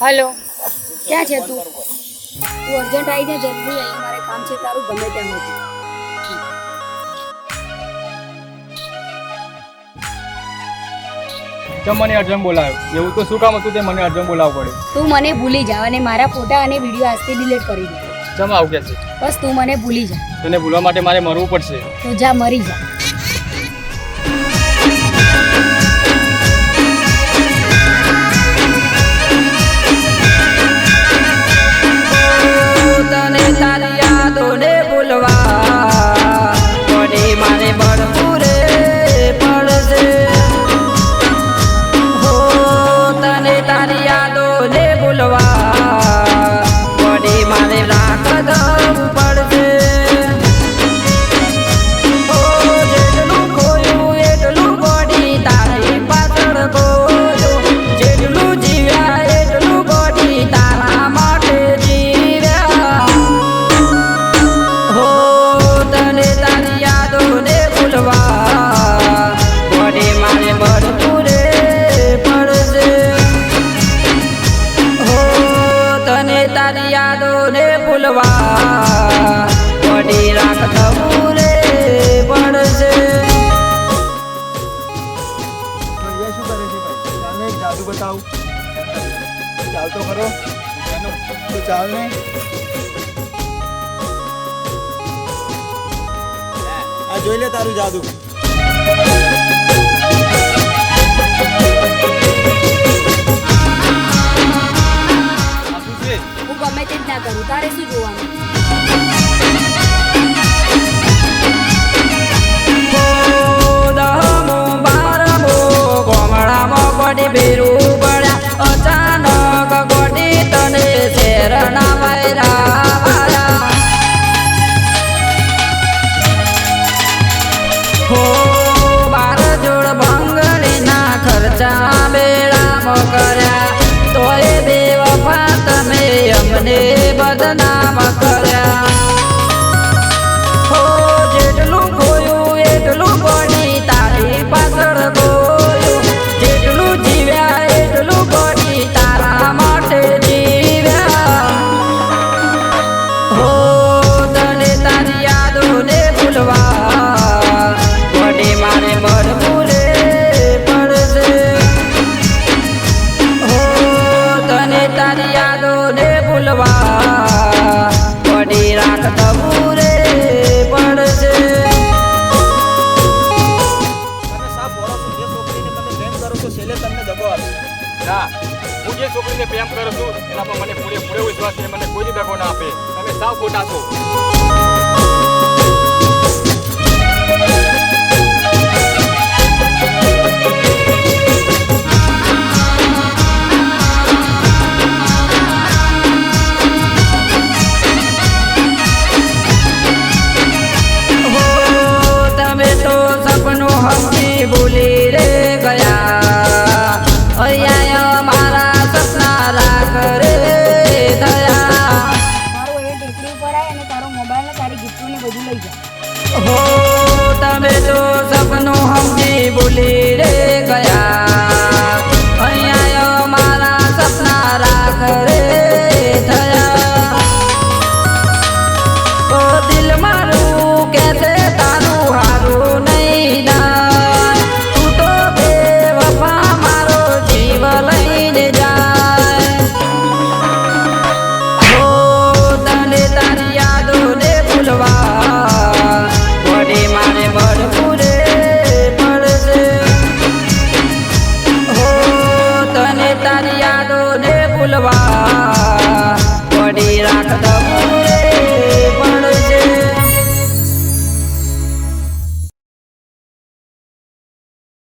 Hello. ક્યાં છે તું? તું અર્જન્ટ આવી જા જલ્દી અહીં મારે કામ છે તારું ગમે તેમ હતું. મને અર્જન્ટ બોલાવ્યો? એવું તો શું કામ હતું તે મને અર્જન્ટ બોલાવવું પડે? તું મને ભૂલી જા અને મારા ફોટા અને વીડિયો આજથી ડિલીટ કરી દે. ચમ આવું કે છે? બસ તું મને ભૂલી જા. તને ભૂલવા માટે મારે મરવું પડશે. તો જા મરી જા. તારી યાદોને ભૂલવા વડી રે પડશે. કરે જાદુ બતાવું ચાલતો ખરો તો ચાલ આ જોઈ લે તારું જાદુ. તારે શું જોવાનું? બેરું પડ્યા. અચાનક ગોડી તને શેરના ભંગડીના ખર્ચા બેડા કર્યા. અમને બદનામ કર્યા. એટલું તારી પાછળ જેટલું જીવ્યા, એટલું ગોડી તારા માટે જીવ્યા. હો, તને તારી યાદોને ભૂલવા. પડશે. હો, તને યાદોને ભૂલવા પડી રાખ થવું રે પડશે. તમે સાફ બોલો છો જે છોકરીને પ્રેમ કરો છો છેલ્લે તમને દગો આપશે ના હું જે છોકરીને પ્રેમ કરું છું એના પર મને પૂરેપૂરો વિશ્વાસ છે મને કોઈ દગો ના આપે. તમે સાવ ખોટા છો. ગિફ્ટો ને તને તારી